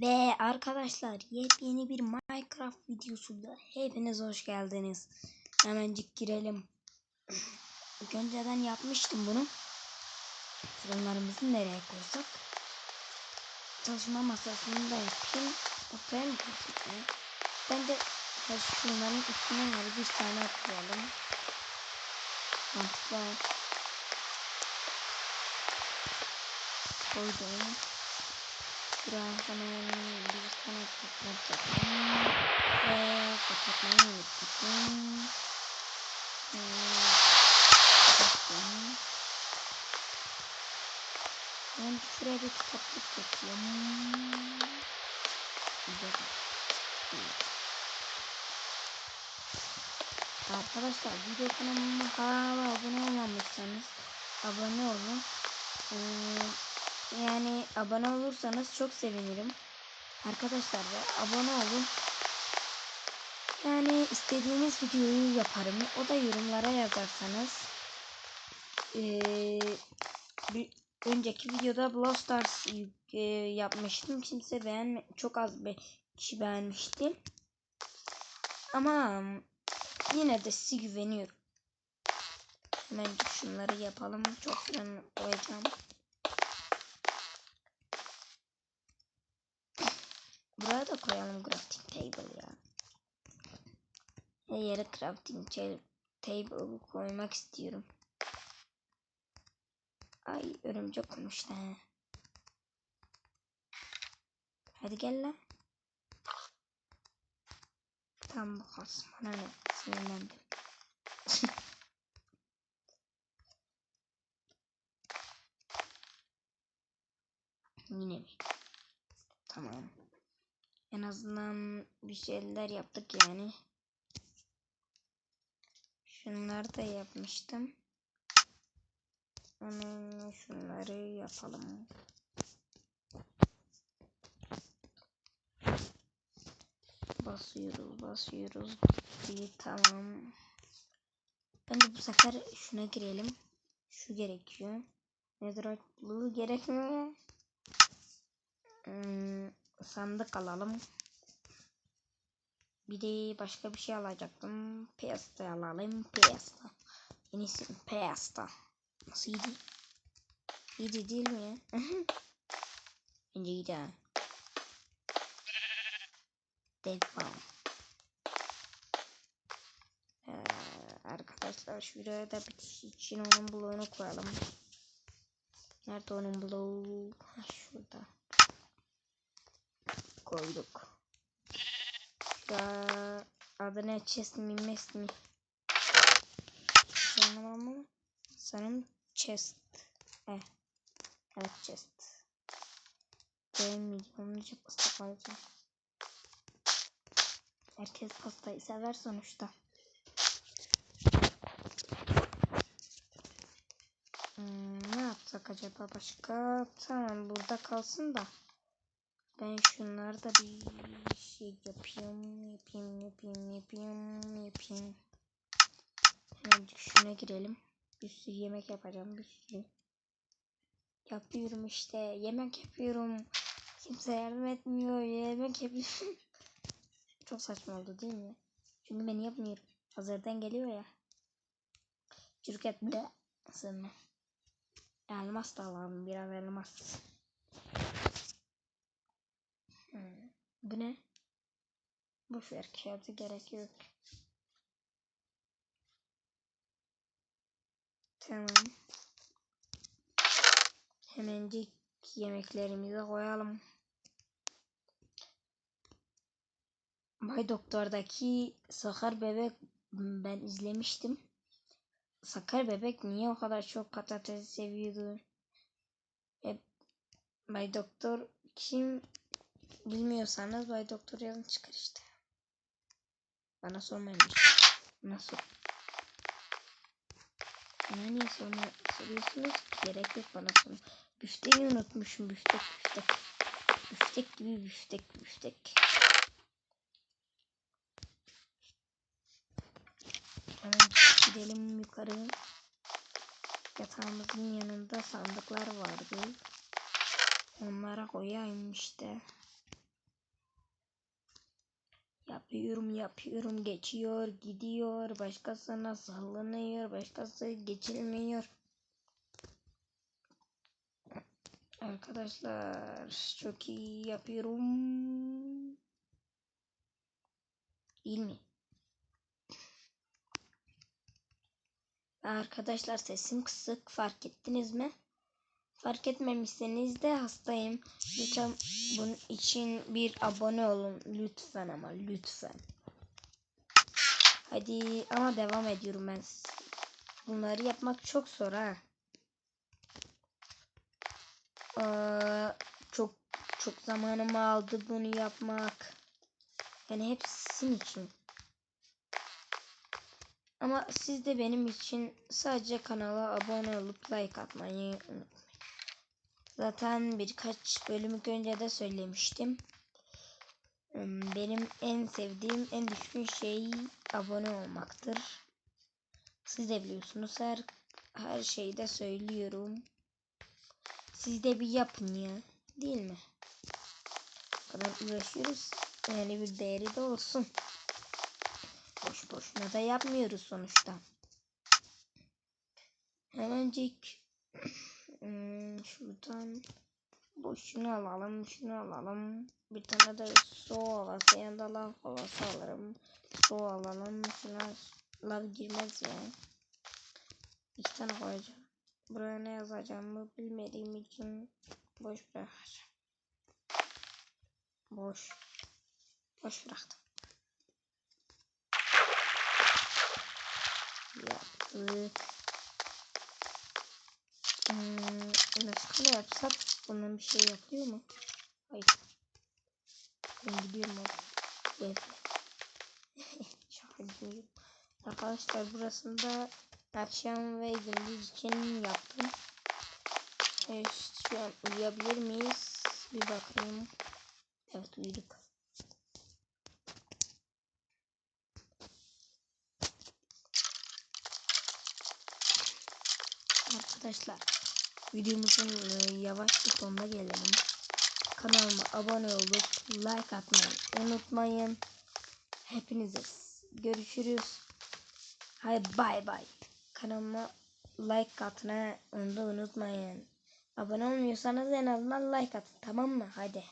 Ve arkadaşlar yepyeni bir Minecraft videosunda hepiniz hoş geldiniz. Hemencik girelim. Önceden yapmıştım bunu. Fırınlarımızı nereye koysak? Çalışma masasını da yapayım. Ortaya mı koysak ya? Bence ha, şunların üstüne var bir tane koyalım. Mantıklı. Koydum. Hemen bir tane yapalım. Ve kapatmayı unuttum. Kapattım. Ben şuraya bir kitaplık yapıyorum. Güzel. Arkadaşlar video kanalıma hala abone olmamışsanız abone olun. Ee, yani abone olursanız çok sevinirim. Arkadaşlar da abone olun. Yani istediğiniz videoyu yaparım. O da yorumlara yazarsanız. Ee, bir önceki videoda Brawl Stars e, yapmıştım. Kimse beğenme çok az bir kişi beğenmişti. Ama yine de size güveniyorum. Hemen şunları yapalım. Çok fırın koyacağım. Buraya da koyalım crafting table ya. Her yere crafting table koymak istiyorum. Ay örümcek konuştu he. Hadi gel lan. Tam bu kalsın bana ne sinirlendim. Yine mi? Tamam. En azından bir şeyler yaptık yani. Şunları da yapmıştım. Hemen şunları yapalım. Basıyoruz, basıyoruz. Bir tamam. Bence bu sefer şuna girelim. Şu gerekiyor. Bu gerekmiyor. Hmm, sandık alalım. Bir de başka bir şey alacaktım. Pasta alalım. Pasta. En pasta. Nasıl iyiydi? İyiydi değil mi? Bence iyiydi ha. Devam. Ee, arkadaşlar şuraya da bitiş için onun bloğunu koyalım. Nerede onun bloğu? Ha, şurada. Koyduk. Şurada adı ne? Chest mi? Mest mi? Sanırım sanırım chest. Eh. Evet chest. Ben milyonluca pasta koyacağım. Herkes pastayı sever sonuçta. Hmm, ne yapsak acaba başka? Tamam burada kalsın da. Ben şunları da bir şey yapayım. Yapayım, yapayım, yapayım, yapayım. Hemen şuna girelim. Bir sürü yemek yapacağım bir sürü. Yapıyorum işte. Yemek yapıyorum. Kimse yardım etmiyor. Yemek yapıyorum. Çok saçma oldu değil mi? Çünkü ben yapmıyorum. Hazırdan geliyor ya. Çürük et de ısırma. Elmas da alalım. Biraz elmas. Hmm. Bu ne? Boş ver kağıdı gerek yok. Tamam. Hemencik yemeklerimizi koyalım. Bay Doktor'daki Sakar Bebek ben izlemiştim. Sakar Bebek niye o kadar çok patates seviyordu? Hep Bay Doktor kim bilmiyorsanız Bay Doktor yazın çıkar işte. Bana sormayın. Nasıl? Bana niye sorma, soruyorsunuz? Gerek yok bana sorun. Büfteği unutmuşum. Büftek büftek. Büftek gibi büftek büftek. Hemen gidelim yukarı. Yatağımızın yanında sandıklar vardı. Onlara koyayım işte. Yapıyorum yapıyorum geçiyor gidiyor başkasına sallanıyor başkası geçilmiyor. Arkadaşlar çok iyi yapıyorum. Değil mi? Arkadaşlar sesim kısık fark ettiniz mi? Fark etmemişseniz de hastayım. Lütfen bunun için bir abone olun. Lütfen ama lütfen. Hadi ama devam ediyorum ben. Bunları yapmak çok zor ha. Aa, çok çok zamanımı aldı bunu yapmak. Yani hepsinin için. Ama siz de benim için sadece kanala abone olup like atmayı unutmayın. Zaten birkaç bölüm önce de söylemiştim. Hmm, Benim en sevdiğim, en düşkün şey abone olmaktır. Siz de biliyorsunuz her her şeyi de söylüyorum. Siz de bir yapın ya. Değil mi? Bu kadar uğraşıyoruz. Yani bir değeri de olsun. Boş boşuna da yapmıyoruz sonuçta. Hemencik hmm, şuradan boşunu alalım, şunu alalım. Bir tane de su ovası yanında lav ovası alırım. Su alalım, şuna lav girmez ya. İki tane koyacağım. Buraya ne yazacağımı bilmediğim için boş bırakacağım. Boş. Boş bıraktım. Yaptık. Hmm, ne yapsak? Bundan bir şey yapıyor mu? Hayır. Ben gidiyorum evde. Şaka gidiyorum. Arkadaşlar burasında akşam ve gündüz için yaptım. Evet, şu an uyuyabilir miyiz? Bir bakayım. Evet uyuduk. Arkadaşlar videomuzun e, yavaş bir sonuna gelelim. Kanalıma abone olup like atmayı unutmayın. Hepinize görüşürüz. Hayır bay bay. Kanalıma like atmayı unutmayın. Abone olmuyorsanız en azından like atın tamam mı? Hadi.